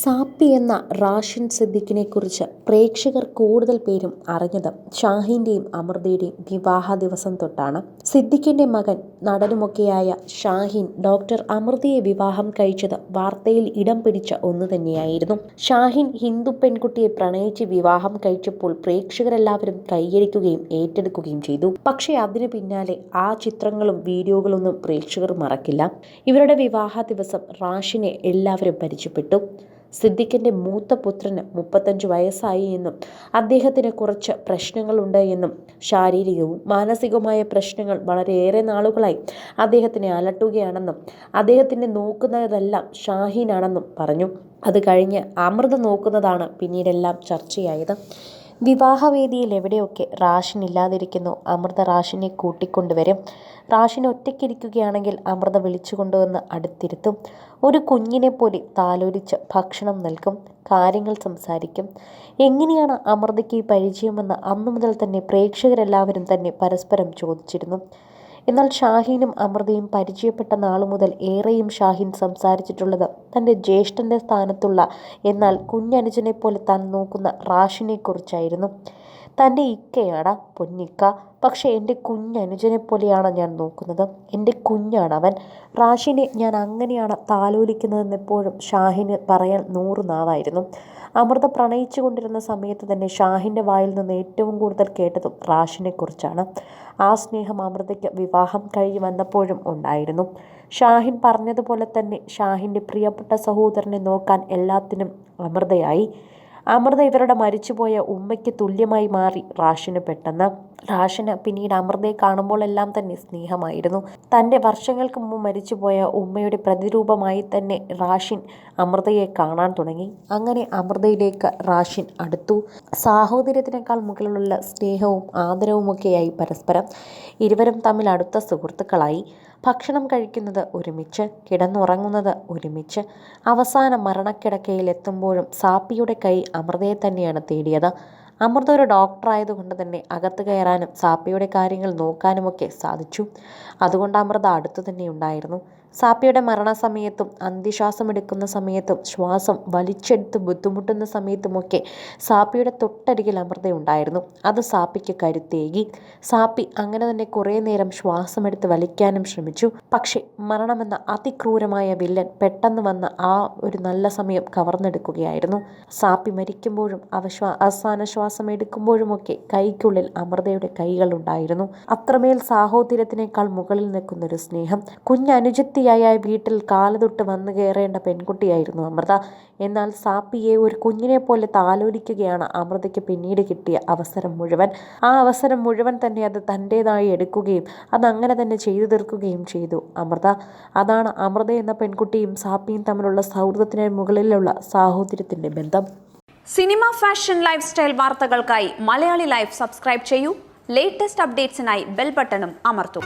സാപ്പി എന്ന റാഷിൻ സിദ്ദിഖിനെ കുറിച്ച് പ്രേക്ഷകർ കൂടുതൽ പേരും അറിഞ്ഞത് ഷാഹിന്റെയും അമൃതയുടെയും വിവാഹ ദിവസം തൊട്ടാണ്. സിദ്ദിഖിന്റെ മകൻ നടനുമൊക്കെയായ ഷാഹിൻ ഡോക്ടർ അമൃതയെ വിവാഹം കഴിച്ചത് വാർത്തയിൽ ഇടം പിടിച്ച ഒന്ന് തന്നെയായിരുന്നു. ഷാഹിൻ ഹിന്ദു പെൺകുട്ടിയെ പ്രണയിച്ച് വിവാഹം കഴിച്ചപ്പോൾ പ്രേക്ഷകരെല്ലാവരും കൈയടിക്കുകയും ഏറ്റെടുക്കുകയും ചെയ്തു. പക്ഷേ അതിനു പിന്നാലെ ആ ചിത്രങ്ങളും വീഡിയോകളൊന്നും പ്രേക്ഷകർ മറക്കില്ല. ഇവരുടെ വിവാഹ ദിവസം റാഷിനെ എല്ലാവരും പരിചയപ്പെട്ടു. സിദ്ദിഖിന്റെ മൂത്ത പുത്രന് മുപ്പത്തഞ്ച് വയസ്സായി എന്നും അദ്ദേഹത്തിന് കുറച്ച് പ്രശ്നങ്ങളുണ്ട് എന്നും ശാരീരികവും മാനസികവുമായ പ്രശ്നങ്ങൾ വളരെയേറെ നാളുകളായി അദ്ദേഹത്തിനെ അലട്ടുകയാണെന്നും അദ്ദേഹത്തിനെ നോക്കുന്നതെല്ലാം ഷാഹീനാണെന്നും പറഞ്ഞു. അത് കഴിഞ്ഞ് അമൃത നോക്കുന്നതാണ് പിന്നീടെല്ലാം ചർച്ചയായത്. വിവാഹവേദിയിൽ എവിടെയൊക്കെ റാഷൻ ഇല്ലാതിരിക്കുന്നു അമൃത റാഷിനെ കൂട്ടിക്കൊണ്ടുവരും. റാഷിൻ ഒറ്റയ്ക്കിരിക്കുകയാണെങ്കിൽ അമൃത വിളിച്ചു കൊണ്ടുവന്ന് അടുത്തിരുത്തും. ഒരു കുഞ്ഞിനെ പോലെ താലോലിച്ച് ഭക്ഷണം നൽകും. കാര്യങ്ങൾ സംസാരിക്കും. എങ്ങനെയാണ് അമൃതയ്ക്ക് പരിചയമെന്ന് അന്നു മുതൽ തന്നെ പ്രേക്ഷകരെല്ലാവരും തന്നെ പരസ്പരം ചോദിച്ചിരുന്നു. എന്നാൽ ഷാഹീനും അമൃതയും പരിചയപ്പെട്ട നാളു മുതൽ ഏറെയും ഷാഹീൻ സംസാരിച്ചിട്ടുള്ളത് തന്റെ ജ്യേഷ്ഠന്റെ സ്ഥാനത്തുള്ള എന്നാൽ കുഞ്ഞനുജനെ പോലെ താൻ നോക്കുന്ന റാഷിനെക്കുറിച്ചായിരുന്നു. തന്റെ ഇക്കയാണ് പൊന്നിക്ക. പക്ഷേ എന്റെ കുഞ്ഞനുജനെ പോലെയാണ് ഞാൻ നോക്കുന്നത്. എന്റെ കുഞ്ഞാണ് അവൻ റാഷിനെ ഞാൻ അങ്ങനെയാണ് താലോലിക്കുന്നതെന്ന് എപ്പോഴും ഷാഹിന് പറയാൻ നൂറ് നാവായിരുന്നു. അമൃത പ്രണയിച്ചു കൊണ്ടിരുന്ന സമയത്ത് തന്നെ ഷാഹിന്റെ വായിൽ നിന്ന് ഏറ്റവും കൂടുതൽ കേട്ടതും റാഷിനെക്കുറിച്ചാണ് ആ സ്നേഹം അമൃതയ്ക്ക് വിവാഹം കഴിഞ്ഞ് വന്നപ്പോഴും ഉണ്ടായിരുന്നു. ഷാഹിൻ പറഞ്ഞതുപോലെ തന്നെ ഷാഹിന്റെ പ്രിയപ്പെട്ട സഹോദരനെ നോക്കാൻ എല്ലാത്തിനും അമൃതയായി. അമൃത ഇവരുടെ മരിച്ചുപോയ ഉമ്മയ്ക്ക് തുല്യമായി മാറി റാഷിന് പെട്ടെന്ന് റാഷിന് പിന്നീട് അമൃതയെ കാണുമ്പോഴെല്ലാം തന്നെ സ്നേഹമായിരുന്നു. തന്റെ വർഷങ്ങൾക്ക് മുമ്പ് മരിച്ചുപോയ ഉമ്മയുടെ പ്രതിരൂപമായി തന്നെ റാഷിൻ അമൃതയെ കാണാൻ തുടങ്ങി. അങ്ങനെ അമൃതയിലേക്ക് റാഷിൻ അടുത്തു. സാഹോദര്യത്തിനേക്കാൾ മുകളിലുള്ള സ്നേഹവും ആദരവുമൊക്കെയായി പരസ്പരം ഇരുവരും തമ്മിൽ അടുത്ത സുഹൃത്തുക്കളായി. ഭക്ഷണം കഴിക്കുന്നത് ഒരുമിച്ച് കിടന്നുറങ്ങുന്നത് ഒരുമിച്ച്. അവസാന മരണക്കിടക്കയിൽ എത്തുമ്പോഴും സാപ്പിയുടെ കൈ അമൃതയെ തന്നെയാണ് തേടിയത്. അമൃത ഒരു ഡോക്ടറായതുകൊണ്ട് തന്നെ അകത്ത് കയറാനും സാപ്പിയുടെ കാര്യങ്ങൾ നോക്കാനുമൊക്കെ സാധിച്ചു. അതുകൊണ്ട് അമൃത അടുത്തു തന്നെ ഉണ്ടായിരുന്നു. സാപ്പിയുടെ മരണസമയത്തും അന്തിശ്വാസമെടുക്കുന്ന സമയത്തും ശ്വാസം വലിച്ചെടുത്ത് ബുദ്ധിമുട്ടുന്ന സമയത്തുമൊക്കെ സാപ്പിയുടെ തൊട്ടരികിൽ അമൃതയുണ്ടായിരുന്നു. അത് സാപ്പിക്ക് കരുത്തേകി. സാപ്പി അങ്ങനെ തന്നെ കുറേ നേരം ശ്വാസമെടുത്ത് വലിക്കാനും ശ്രമിച്ചു. പക്ഷേ മരണമെന്ന അതിക്രൂരമായ വില്ലൻ പെട്ടെന്ന് വന്ന ആ ഒരു നല്ല സമയം കവർന്നെടുക്കുകയായിരുന്നു. സാപ്പി മരിക്കുമ്പോഴും അവശ്വാ അവസാന ശ്വാസം എടുക്കുമ്പോഴുമൊക്കെ കൈക്കുള്ളിൽ അമൃതയുടെ കൈകളുണ്ടായിരുന്നു. അത്രമേൽ സാഹോദര്യത്തിനേക്കാൾ മുകളിൽ നിൽക്കുന്നൊരു സ്നേഹം കുഞ്ഞനുജത്തി സുന്ദരിയായ വീട്ടിൽ കാലുതൊട്ട് വന്നു കയറേണ്ട പെൺകുട്ടിയായിരുന്നു അമൃത. എന്നാൽ സാപ്പിയെ ഒരു കുഞ്ഞിനെ പോലെ താലോലിക്കുകയാണ് അമൃതയ്ക്ക് പിന്നീട് കിട്ടിയ അവസരം മുഴുവൻ. ആ അവസരം മുഴുവൻ തന്നെ അത് തന്റേതായി എടുക്കുകയും അത് അങ്ങനെ തന്നെ ചെയ്തു തീർക്കുകയും ചെയ്തു അമൃത. അതാണ് അമൃത എന്ന പെൺകുട്ടിയും സാപ്പിയും തമ്മിലുള്ള സൗഹൃദത്തിന് മുകളിലുള്ള സാഹോദര്യത്തിന്റെ ബന്ധം. സിനിമ ഫാഷൻ ലൈഫ് സ്റ്റൈൽ വാർത്തകൾക്കായി മലയാളി ലൈഫ് സബ്സ്ക്രൈബ് ചെയ്യൂ. ലേറ്റസ്റ്റ് അപ്ഡേറ്റ്സിനായി ബെൽ ബട്ടണും അമർത്തും.